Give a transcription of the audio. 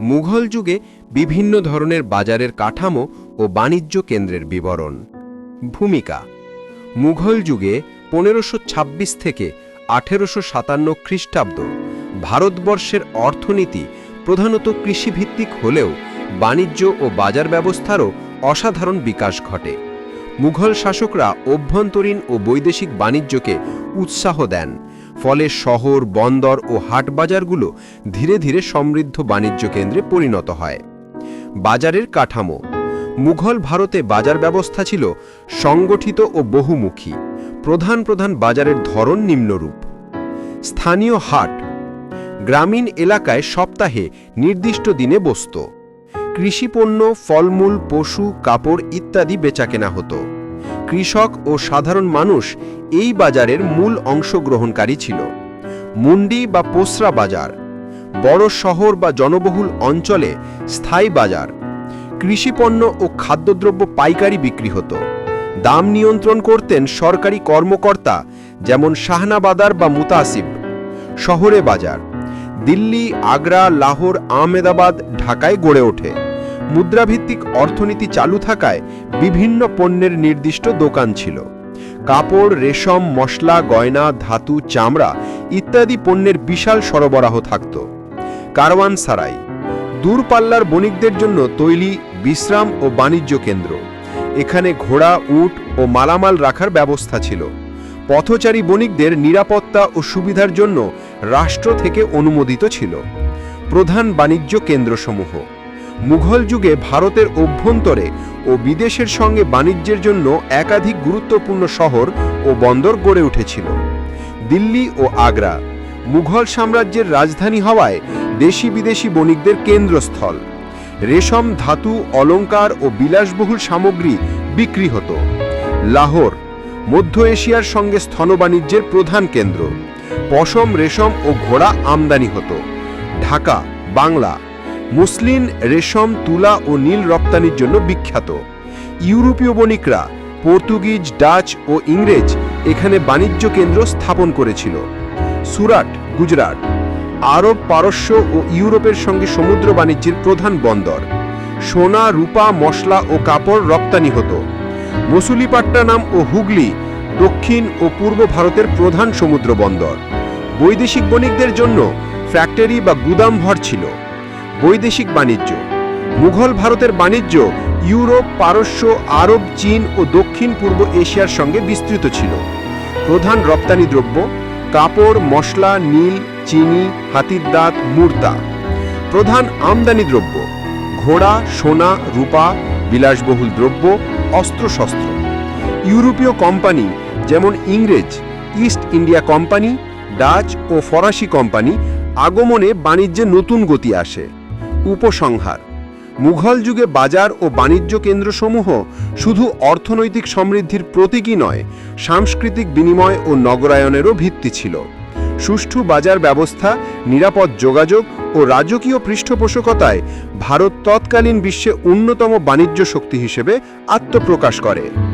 মুঘল যুগে বিভিন্ন ধরনের বাজারের কাঠামো ও বাণিজ্য কেন্দ্রের বিবরণ। ভূমিকা। মুঘল যুগে পনেরোশো থেকে আঠেরোশো সাতান্ন খ্রিস্টাব্দ ভারতবর্ষের অর্থনীতি প্রধানত কৃষিভিত্তিক হলেও বাণিজ্য ও বাজার ব্যবস্থারও অসাধারণ বিকাশ ঘটে। মুঘল শাসকরা অভ্যন্তরীণ ও বৈদেশিক বাণিজ্যকে উৎসাহ দেন। ফলে শহর, বন্দর ও হাটবাজারগুলো ধীরে ধীরে সমৃদ্ধ বাণিজ্য কেন্দ্রে পরিণত হয়। বাজারের কাঠামো। মুঘল ভারতে বাজার ব্যবস্থা ছিল সংগঠিত ও বহুমুখী। প্রধান প্রধান বাজারের ধরন নিম্নরূপ। স্থানীয় হাট। গ্রামীণ এলাকায় সপ্তাহে নির্দিষ্ট দিনে বসত। কৃষিপণ্য ফলমূল, পশু, কাপড় ইত্যাদি বেচাকেনা হতো। কৃষক ও সাধারণ মানুষ এই বাজারের মূল অংশগ্রহণকারী ছিল। মুন্ডি বা পোসরা বাজার, বড় শহর বা জনবহুল অঞ্চলে স্থায়ী বাজার, কৃষিপণ্য ও খাদ্যদ্রব্য পাইকারি বিক্রি হতো। দাম নিয়ন্ত্রণ করতেন সরকারি কর্মকর্তা যেমন শাহনাবাদার বা মুতাসিব। শহরে বাজার, দিল্লি, আগ্রা, লাহোর, আহমেদাবাদ, ঢাকায় গড়ে ওঠে। মুদ্রাভিত্তিক অর্থনীতি চালু থাকায় বিভিন্ন পণ্যের নির্দিষ্ট দোকান ছিল। কাপড়, রেশম, মশলা, গয়না, ধাতু, চামড়া ইত্যাদি পণ্যের বিশাল সরবরাহ থাকত। কারওয়ান সারাই, দূরপাল্লার বণিকদের জন্য তৈলি, বিশ্রাম ও বাণিজ্য কেন্দ্র। এখানে ঘোড়া, উট ও মালামাল রাখার ব্যবস্থা ছিল। পথচারী বণিকদের নিরাপত্তা ও সুবিধার জন্য রাষ্ট্র থেকে অনুমোদিত ছিল। প্রধান বাণিজ্য কেন্দ্রসমূহ। মুঘল যুগে ভারতের অভ্যন্তরে ও বিদেশের সঙ্গে বাণিজ্যের জন্য একাধিক গুরুত্বপূর্ণ শহর ও বন্দর গড়ে উঠেছিল। দিল্লি ও আগ্রা, মুঘল সাম্রাজ্যের রাজধানী হওয়ায় দেশি বিদেশি বণিকদের কেন্দ্রস্থল। রেশম, ধাতু অলংকার ও বিলাসবহুল সামগ্রী বিক্রি হতো। লাহোর, মধ্য এশিয়ার সঙ্গে স্থনবাণিজ্যের প্রধান কেন্দ্র। পশম, রেশম ও ঘোড়া আমদানি হতো। ঢাকা, বাংলা মুসলিন, রেশম, তুলা ও নীল রপ্তানির জন্য বিখ্যাত। ইউরোপীয় বণিকরা পর্তুগিজ, ডাচ ও ইংরেজ এখানে বাণিজ্য কেন্দ্র স্থাপন করেছিল। সুরাট, গুজরাট, আরব পারস্য ও ইউরোপের সঙ্গে সমুদ্র বাণিজ্যের প্রধান বন্দর। সোনা, রূপা, মশলা ও কাপড় রপ্তানি হতো। মসুলিপাট্টানাম ও হুগলি দক্ষিণ ও পূর্ব ভারতের প্রধান সমুদ্র বন্দর। বৈদেশিক বণিকদের জন্য ফ্যাক্টরি বা গুদাম ভর ছিল। বৈদেশিক বাণিজ্য। মুঘল ভারতের বাণিজ্য ইউরোপ, পারস্য, আরব, চীন ও দক্ষিণ পূর্ব এশিয়ার সঙ্গে বিস্তৃত ছিল। প্রধান রপ্তানি দ্রব্য কাপড়, মশলা, নীল, চিনি, হাতির দাঁত, মূর্তা। প্রধান আমদানি দ্রব্য ঘোড়া, সোনা, রূপা, বিলাসবহুল দ্রব্য, অস্ত্রশস্ত্র। ইউরোপীয় কোম্পানি যেমন ইংরেজ, ইস্ট ইন্ডিয়া কোম্পানি, ডাচ ও ফরাসি কোম্পানি আগমনে বাণিজ্যে নতুন গতি আসে। উপসংহার। মুঘল যুগে বাজার ও বাণিজ্য কেন্দ্রসমূহ শুধু অর্থনৈতিক সমৃদ্ধির প্রতীকই নয়, সাংস্কৃতিক বিনিময় ও নগরায়নেরও ভিত্তি ছিল। সুষ্ঠু বাজার ব্যবস্থা, নিরাপদ যোগাযোগ ও রাজকীয় পৃষ্ঠপোষকতায় ভারত তৎকালীন বিশ্বে অন্যতম বাণিজ্য শক্তি হিসেবে আত্মপ্রকাশ করে।